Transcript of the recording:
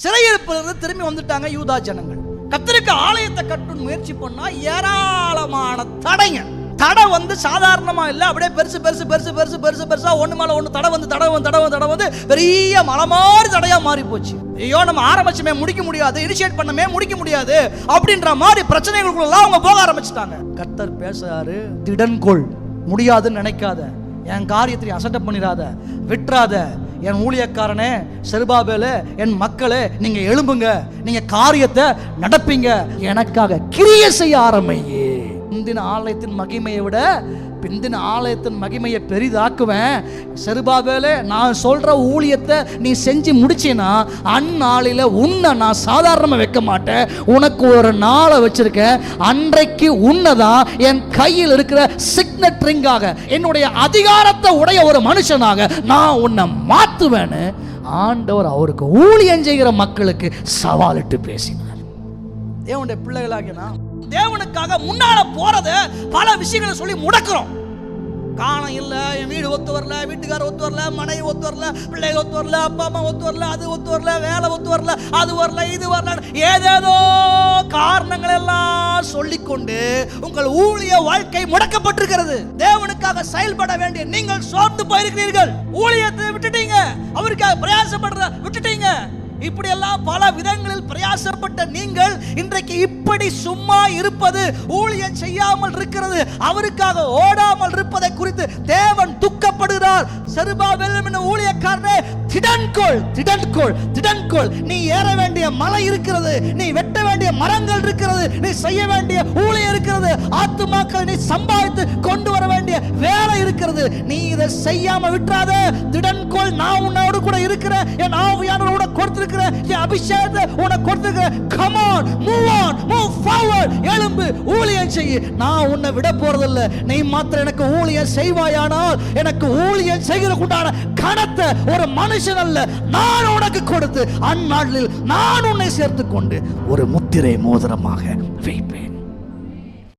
சிறையிருப்பிலிருந்து திரும்பி வந்துட்டாங்க யூதா ஜனங்கள். கத்திரிக்க ஆலயத்தை கட்டும் முயற்சி பண்ணா ஏராளமான தடைங்க. தடை வந்து சாதாரணமா இல்ல அப்படியே பெருசு பெருசு பெருசு பெருசு பெருசு பெருசா ஒண்ணு மேல ஒண்ணு தடை வந்து தடை வந்து தடை வந்து தடை வந்து பெரிய மலை மாதிரி தடையா மாறி போச்சு. ஐயோ நம்ம ஆரம்பிச்சுமே முடிக்க முடியாது இனிஷியேட் பண்ணமே முடிக்க முடியாது அப்படின்ற மாதிரி பிரச்சனைகளுக்குள்ள அவங்க போக ஆரம்பிச்சிட்டாங்க. கர்த்தர் பேசுறாரு திடன்கொள் முடியாதுன்னு நினைக்காத. என் காரியத்தை அசட்டை பண்ணிடாத விட்டுறாத. என் ஊழியக்காரனே செருபாபேல என் மக்களே நீங்க எழும்புங்க. நீங்க காரியத்தை நடப்பீங்க. எனக்காக கிரிய செய்ய ஆரம்பியே. முந்தின ஆலயத்தின் மகிமையை விட பிந்தின ஆலயத்தின் மகிமையை பெரிதாக்குவேன். செருபாபேலே நான் சொல்ற ஊழியத்தை நீ செஞ்சு முடிச்சினா அந்நாளில் உன்னை நான் சாதாரணமாக வைக்க மாட்டேன். உனக்கு ஒரு நாளை வச்சிருக்கேன். அன்றைக்கு உன்னை தான் என் கையில் இருக்கிற சிக் ரிங்காக என்னுடைய அதிகாரத்தை உடைய ஒரு மனுஷனாக நான் உன்னை மாற்றுவேன்னு ஆண்டவர் அவருக்கு ஊழியம் செய்கிற மக்களுக்கு சவாலிட்டு பேசினார். தேவனுடைய பிள்ளைகளாக நான் தேவனுக்காக முன்னால போறத பல விஷயங்களை சொல்லி முடக்கிறோம். காணம் இல்லை என் வீடு ஒத்து வரல வீட்டுக்காரர் ஒத்து வரல மனைவி ஒத்து வரல பிள்ளைகள் ஒத்து வரல அப்பா அம்மா ஒத்து வரல அது ஒத்து வரல வேலை ஒத்து வரல அது வரல இது வரல ஏதேதோ காரணங்கள் எல்லாம் சொல்லிக்கொண்டு உங்கள் ஊழிய வாழ்க்கை முடக்கப்பட்டிருக்கிறது. தேவனுக்காக செயல்பட வேண்டிய நீங்கள் சோர்ந்து போயிருக்கிறீர்கள். ஊழியத்தை விட்டுட்டீங்க. அவருக்காக பிரயாசப்படுற விட்டுட்டீங்க. இப்படியெல்லாம் பல விதங்களில் பிரயாசப்பட்ட நீங்கள் இன்றைக்கு இப்படி சும்மா இருப்பது ஊழியம் செய்யாமல் இருக்கிறது அவருக்காக ஓடாமல் இருப்பதை குறித்து தேவன் துக்கப்படுகிறார். சருபா வெல்லும் ஊழியக்காரனே திடன்கொள் திடன்கொள் திடன்கொள் நீ ஏற வேண்டிய மலை இருக்கிறது நீ வெட்ட வேண்டிய மரங்கள் இருக்கிறது நீ செய்ய வேண்டிய ஊழியம் இருக்கிறது ஆத்துமாக்களை நீ சம்பாதித்து கொண்டு வர வேண்டிய வேலை இருக்கிறது. நீ இதை செய்யாம விட்டுறாத. திடன்கோள் நான் உன்னோடு கூட இருக்கிறேன். என் ஆவியானோட கொடுத்திருக்கிற என் அபிஷேகத்தை உனக்கு கொடுத்திருக்கிற. Come on move on move forward எழும்பு ஊழியம் செய்யு. நான் உன்னை விட போறதில்ல. நீ மாத்திரம் எனக்கு ஊழியம் செய்வாயானால் எனக்கு ஊழியம் செய்கிறதுக்குண்டான கணத்தை ஒரு மனுஷன் அல்ல நான் உனக்கு கொடுத்து அந்நாளில் நான் உன்னை சேர்த்து கொண்டு ஒரு முத்திரை மோதிரமாக வைப்பேன்.